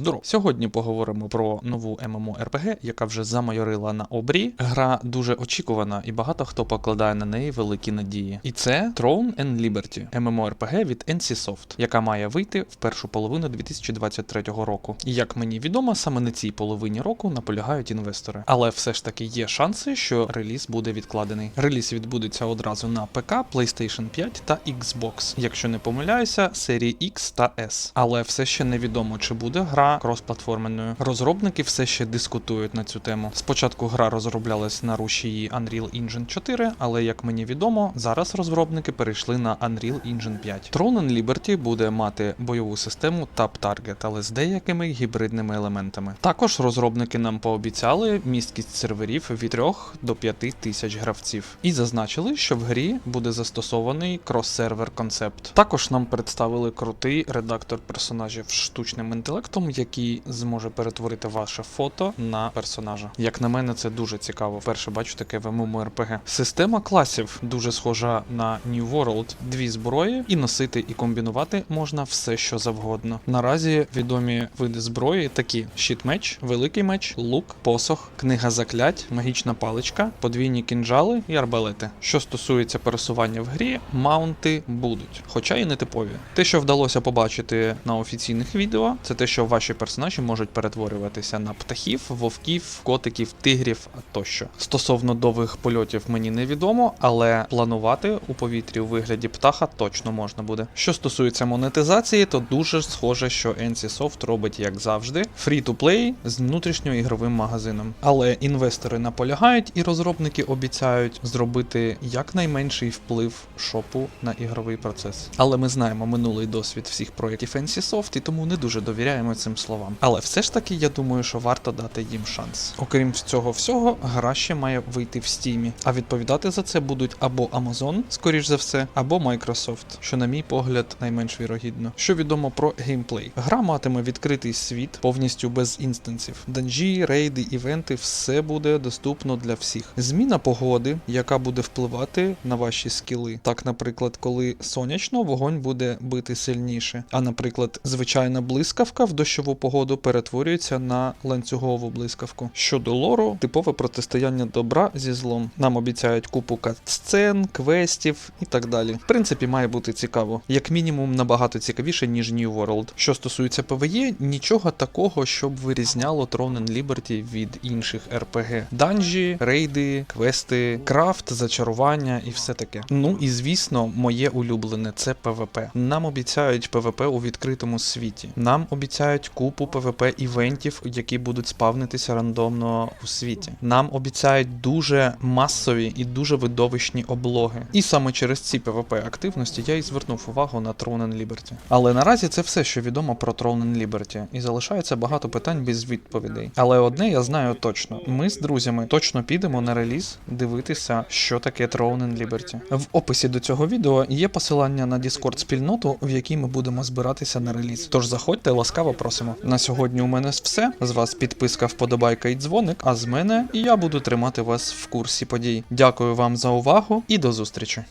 Здоров! Сьогодні поговоримо про нову MMORPG, яка вже замайорила на обрі. Гра дуже очікувана, і багато хто покладає на неї великі надії. І це Throne and Liberty, MMORPG від NCSoft, яка має вийти в першу половину 2023 року. І як мені відомо, саме на цій половині року наполягають інвестори. Але все ж таки є шанси, що реліз буде відкладений. Реліз відбудеться одразу на ПК, PlayStation 5 та Xbox, якщо не помиляюся, серії X та S. Але все ще невідомо, чи буде гра кросплатформеною. Розробники все ще дискутують на цю тему. Спочатку гра розроблялась на рушії Unreal Engine 4, але як мені відомо, зараз розробники перейшли на Unreal Engine 5. Throne and Liberty буде мати бойову систему Tap Target, але з деякими гібридними елементами. Також розробники нам пообіцяли місткість серверів від 3 до 5 тисяч гравців. І зазначили, що в грі буде застосований крос-сервер концепт. Також нам представили крутий редактор персонажів з штучним інтелектом, який зможе перетворити ваше фото на персонажа. Як на мене, це дуже цікаво. Вперше бачу таке в MMORPG. Система класів дуже схожа на New World. Дві зброї, і носити і комбінувати можна все, що завгодно. Наразі відомі види зброї такі: щит-меч, великий меч, лук, посох, книга заклять, магічна паличка, подвійні кінжали і арбалети. Що стосується пересування в грі, маунти будуть, хоча і не типові. Те, що вдалося побачити на офіційних відео, це те, що ваші персонажі можуть перетворюватися на птахів, вовків, котиків, тигрів тощо. Стосовно довгих польотів мені невідомо, але планувати у повітрі у вигляді птаха точно можна буде. Що стосується монетизації, то дуже схоже, що NCSoft робить як завжди, free-to-play з внутрішньоігровим магазином. Але інвестори наполягають і розробники обіцяють зробити якнайменший вплив шопу на ігровий процес. Але ми знаємо минулий досвід всіх проєктів NCSoft, і тому не дуже довіряємо цим словам. Але все ж таки, я думаю, що варто дати їм шанс. Окрім цього всього, гра ще має вийти в стімі, а відповідати за це будуть або Amazon, скоріш за все, або Microsoft, що, на мій погляд, найменш вірогідно. Що відомо про геймплей? Гра матиме відкритий світ повністю без інстансів. Данжі, рейди, івенти, все буде доступно для всіх. Зміна погоди, яка буде впливати на ваші скіли. Так, наприклад, коли сонячно, вогонь буде бити сильніше. А наприклад, звичайна блискавка в дощову погоду перетворюється на ланцюгову блискавку. Щодо лору, типове протистояння добра зі злом. Нам обіцяють купу катсцен, квестів і так далі. В принципі, має бути цікаво, як мінімум набагато цікавіше, ніж New World. Що стосується PvE, нічого такого, щоб вирізняло Throne and Liberty від інших RPG. Данжі, рейди, квести, крафт, зачарування і все таке. Ну і звісно, моє улюблене це PvP. Нам обіцяють PvP у відкритому світі. Нам обіцяють купу PvP івентів, які будуть спавнитися рандомно у світі. Нам обіцяють дуже масові і дуже видовищні облоги. І саме через ці PvP активності я і звернув увагу на Throne and Liberty. Але наразі це все, що відомо про Throne and Liberty, і залишається багато питань без відповідей. Але одне я знаю точно: ми з друзями точно підемо на реліз дивитися, що таке Throne and Liberty. В описі до цього відео є посилання на Discord спільноту, в якій ми будемо збиратися на реліз. Тож заходьте, ласкаво просимо. На сьогодні у мене все. З вас підписка, вподобайка і дзвоник. А з мене я буду тримати вас в курсі подій. Дякую вам за увагу і до зустрічі.